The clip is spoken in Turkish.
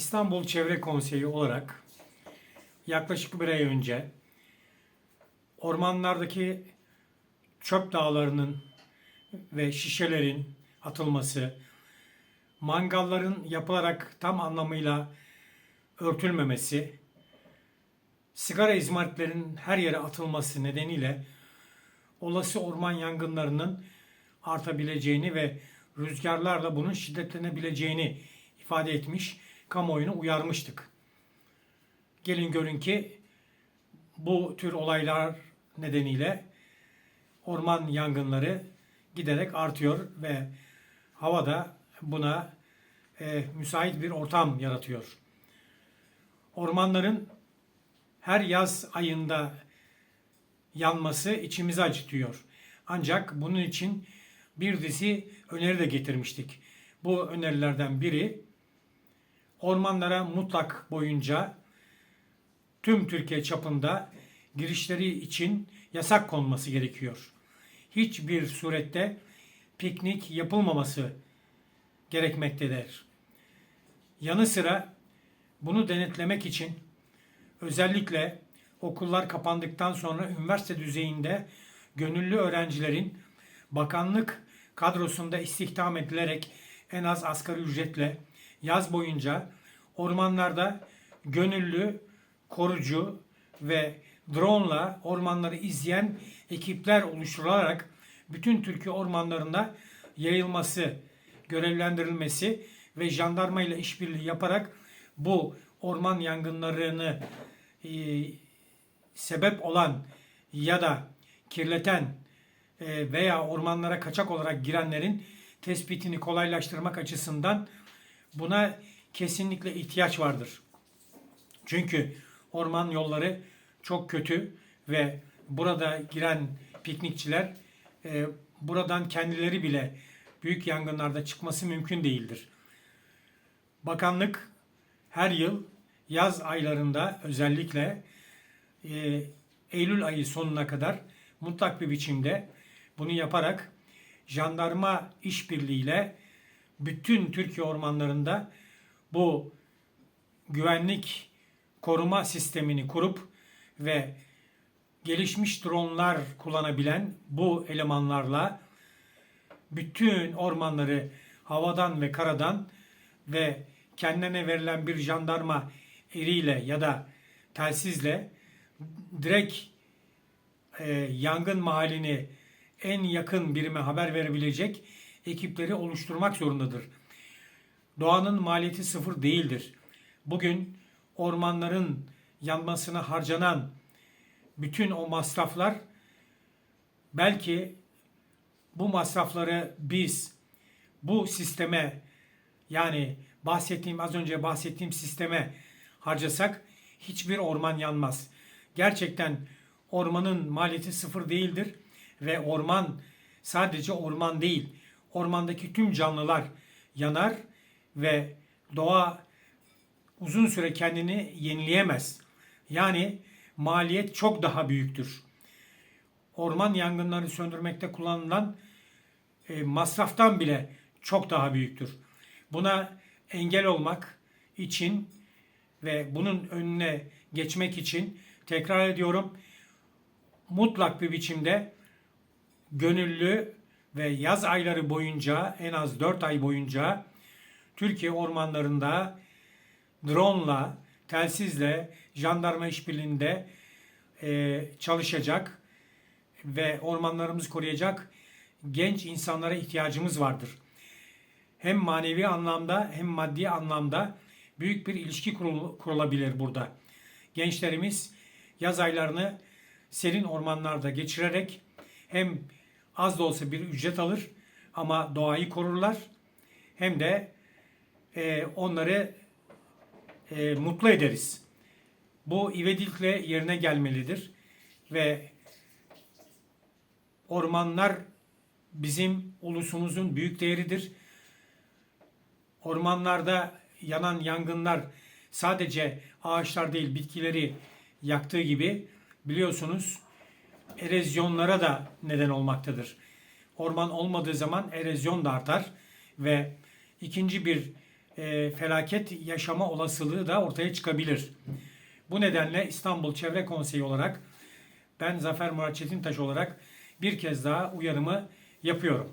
İstanbul Çevre Konseyi olarak yaklaşık bir ay önce ormanlardaki çöp dağlarının ve şişelerin atılması, mangalların yapılarak tam anlamıyla örtülmemesi, sigara izmaritlerinin her yere atılması nedeniyle olası orman yangınlarının artabileceğini ve rüzgarlarla bunun şiddetlenebileceğini ifade etmiş, kamuoyunu uyarmıştık. Gelin görün ki bu tür olaylar nedeniyle orman yangınları giderek artıyor ve havada buna e, müsait bir ortam yaratıyor. Ormanların her yaz ayında yanması içimizi acıtıyor. Ancak bunun için bir dizi öneri de getirmiştik. Bu önerilerden biri ormanlara mutlak boyunca tüm Türkiye çapında girişleri için yasak konması gerekiyor. Hiçbir surette piknik yapılmaması gerekmektedir. Yanı sıra bunu denetlemek için özellikle okullar kapandıktan sonra üniversite düzeyinde gönüllü öğrencilerin bakanlık kadrosunda istihdam edilerek en az asgari ücretle yaz boyunca ormanlarda gönüllü, korucu ve drone'la ormanları izleyen ekipler oluşturularak bütün Türkiye ormanlarında yayılması, görevlendirilmesi ve jandarma ile işbirliği yaparak bu orman yangınlarını e, sebep olan ya da kirleten e, veya ormanlara kaçak olarak girenlerin tespitini kolaylaştırmak açısından buna kesinlikle ihtiyaç vardır. Çünkü orman yolları çok kötü ve burada giren piknikçiler e, buradan kendileri bile büyük yangınlarda çıkması mümkün değildir. Bakanlık her yıl yaz aylarında özellikle e, Eylül ayı sonuna kadar mutlak bir biçimde bunu yaparak jandarma işbirliğiyle bütün Türkiye ormanlarında bu güvenlik koruma sistemini kurup ve gelişmiş dronlar kullanabilen bu elemanlarla bütün ormanları havadan ve karadan ve kendine verilen bir jandarma eriyle ya da telsizle direkt e, yangın mahallini en yakın birime haber verebilecek ekipleri oluşturmak zorundadır. Doğanın maliyeti sıfır değildir. Bugün ormanların yanmasına harcanan bütün o masraflar belki bu masrafları biz bu sisteme yani bahsettiğim az önce bahsettiğim sisteme harcasak hiçbir orman yanmaz. Gerçekten ormanın maliyeti sıfır değildir ve orman sadece orman değil. Ormandaki tüm canlılar yanar ve doğa uzun süre kendini yenileyemez. Yani maliyet çok daha büyüktür. Orman yangınlarını söndürmekte kullanılan e, masraftan bile çok daha büyüktür. Buna engel olmak için ve bunun önüne geçmek için tekrar ediyorum mutlak bir biçimde gönüllü ve yaz ayları boyunca en az 4 ay boyunca Türkiye ormanlarında drone'la, telsizle, jandarma işbirliğinde e, çalışacak ve ormanlarımızı koruyacak genç insanlara ihtiyacımız vardır. Hem manevi anlamda hem maddi anlamda büyük bir ilişki kurul, kurulabilir burada. Gençlerimiz yaz aylarını serin ormanlarda geçirerek hem az da olsa bir ücret alır ama doğayı korurlar hem de e, onları e, mutlu ederiz. Bu ivedilikle yerine gelmelidir ve ormanlar bizim ulusumuzun büyük değeridir. Ormanlarda yanan yangınlar sadece ağaçlar değil bitkileri yaktığı gibi biliyorsunuz erozyonlara da neden olmaktadır. Orman olmadığı zaman erozyon da artar ve ikinci bir e, felaket yaşama olasılığı da ortaya çıkabilir. Bu nedenle İstanbul Çevre Konseyi olarak ben Zafer Murat Çetintaş olarak bir kez daha uyarımı yapıyorum.